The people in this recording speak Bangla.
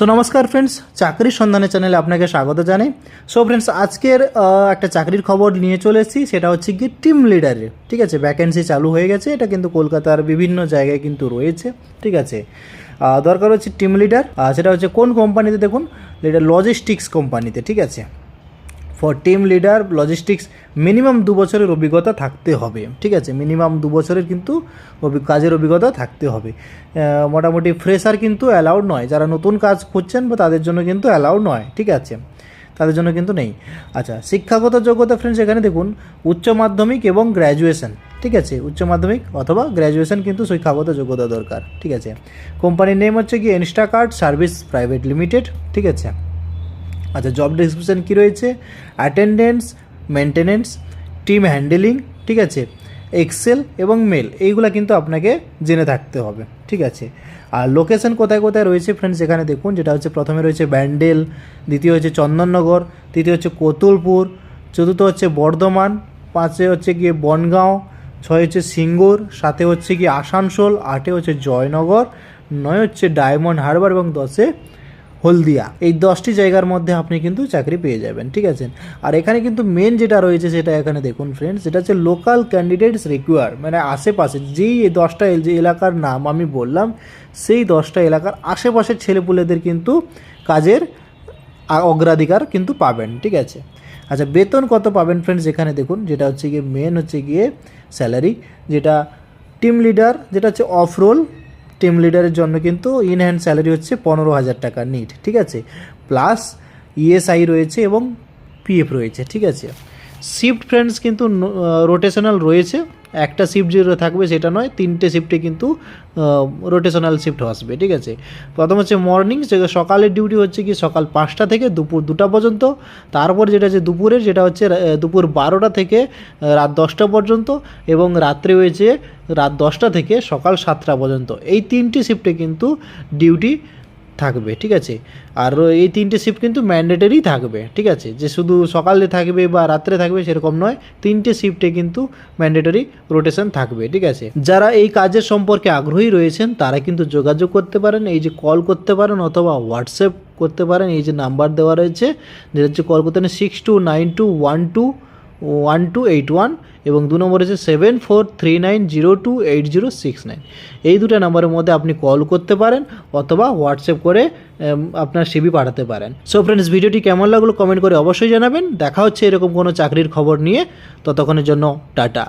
সো নমস্কার ফ্রেন্ডস চাকরির সন্ধানে চ্যানেলে আপনাকে স্বাগত জানাই। সো ফ্রেন্ডস আজকের একটা চাকরির খবর নিয়ে চলে এসেছি, সেটা হচ্ছে কি টিম লিডারের ঠিক আছে? ভ্যাকেন্সি চালু হয়ে গেছে, এটা কিন্তু কলকাতার বিভিন্ন জায়গায় কিন্তু রয়েছে। ঠিক আছে? দরকার হচ্ছে টিম লিডার সেটা হচ্ছে কোন কোম্পানিতে দেখুন? লিডার লজিস্টিক্স কোম্পানিতে ঠিক আছে? For team leader logistics minimum দু বছরের অভিজ্ঞতা থাকতে হবে। ঠিক আছে? মিনিমাম দু বছরের কিন্তু কাজের অভিজ্ঞতা থাকতে হবে। মোটামুটি ফ্রেশার কিন্তু অ্যালাউড নয়। যারা নতুন কাজ খুঁজছেন বা তাদের জন্য কিন্তু অ্যালাউড নয়। ঠিক আছে? তাদের জন্য কিন্তু নেই। আচ্ছা শিক্ষাগত যোগ্যতা ফ্রেন্ডস এখানে দেখুন, উচ্চ মাধ্যমিক এবং গ্র্যাজুয়েশন ঠিক আছে? উচ্চ মাধ্যমিক অথবা গ্র্যাজুয়েশন কিন্তু শিক্ষাগত যোগ্যতা দরকার। ঠিক আছে? কোম্পানির নেম হচ্ছে কি? ইনস্টাকার্ট সার্ভিস প্রাইভেট লিমিটেড ঠিক আছে? আচ্ছা জব ডেসক্রিপশন কী রয়েছে? অ্যাটেন্ডেন্স মেনটেনেন্স টিম হ্যান্ডেলিং ঠিক আছে? এক্সেল এবং মেল এইগুলো কিন্তু আপনাকে জেনে থাকতে হবে, ঠিক আছে? আর লোকেশন কোথায় কোথায় রয়েছে ফ্রেন্ডস এখানে দেখুন, যেটা হচ্ছে প্রথমে রয়েছে ব্যান্ডেল, দ্বিতীয় হচ্ছে চন্দননগর, তৃতীয় হচ্ছে কোতুলপুর, চতুর্থ হচ্ছে বর্ধমান, পাঁচে হচ্ছে গিয়ে বনগাঁও, ছয় হচ্ছে সিঙ্গুর সাথে হচ্ছে কি আসানসোল, আটে হচ্ছে জয়নগর, নয় হচ্ছে ডায়মন্ড হারবার এবং দশে হলদিয়া। এই দশটি জায়গার মধ্যে আপনি কিন্তু চাকরি পেয়ে যাবেন, ঠিক আছে? আর এখানে কিন্তু মেন যেটা রয়েছে সেটা এখানে দেখুন ফ্রেন্ডস সেটা হচ্ছে লোকাল ক্যান্ডিডেটস রিকোয়ার মানে আশেপাশে যেই এই দশটা যে এলাকার নাম আমি বললাম, সেই দশটা এলাকার আশেপাশের ছেলেপুলেদের কিন্তু কাজের অগ্রাধিকার কিন্তু পাবেন, ঠিক আছে? আচ্ছা বেতন কত পাবেন ফ্রেন্ডস এখানে দেখুন, যেটা হচ্ছে গিয়ে মেন হচ্ছে গিয়ে স্যালারি যেটা টিম লিডার যেটা হচ্ছে অফ রোল টিম লিডারের জন্য কিন্তু ইন হ্যান্ড স্যালারি হচ্ছে পনেরো হাজার টাকা নিট ঠিক আছে? প্লাস ইএসআই রয়েছে এবং পিএফ রয়েছে, ঠিক আছে? শিফট ফ্রেন্ডস কিন্তু রোটেশনাল রয়েছে। একটা শিফট যে থাকবে সেটা নয়, তিনটে শিফটে কিন্তু রোটেশনাল শিফট আসবে, ঠিক আছে? প্রথম হচ্ছে মর্নিং সে সকালের ডিউটি হচ্ছে কি সকাল পাঁচটা থেকে দুপুর দুটা পর্যন্ত, তারপর যেটা হচ্ছে দুপুরের যেটা হচ্ছে দুপুর বারোটা থেকে রাত দশটা পর্যন্ত এবং রাত্রে হয়েছে রাত দশটা থেকে সকাল সাতটা পর্যন্ত। এই তিনটি শিফটে কিন্তু ডিউটি থাকবে, ঠিক আছে? আর এই তিনটে শিফট কিন্তু ম্যান্ডেটরি থাকবে, ঠিক আছে? যে শুধু সকালে থাকবে বা রাত্রে থাকবে সেরকম নয়, তিনটে শিফটে কিন্তু ম্যান্ডেটরি রোটেশন থাকবে, ঠিক আছে? যারা এই কাজের সম্পর্কে আগ্রহী রয়েছেন, তারা কিন্তু যোগাযোগ করতে পারেন, এই যে কল করতে পারেন অথবা হোয়াটসঅ্যাপ করতে পারেন, এই যে নাম্বার দেওয়া রয়েছে, যেটা হচ্ছে কল করতে six two nine two one two one two eight one এবং দু নম্বর হচ্ছে seven four three nine zero two eight zero six nine এই দুটো নাম্বারের মধ্যে আপনি কল করতে পারেন অথবা হোয়াটসঅ্যাপ করে আপনার সিবি পাঠাতে পারেন। সো ফ্রেন্ডস ভিডিওটি কেমন লাগল কমেন্ট করে অবশ্যই জানাবেন। দেখা হচ্ছে এরকম কোনো চাকরির খবর নিয়ে। ততক্ষণের জন্য টাটা।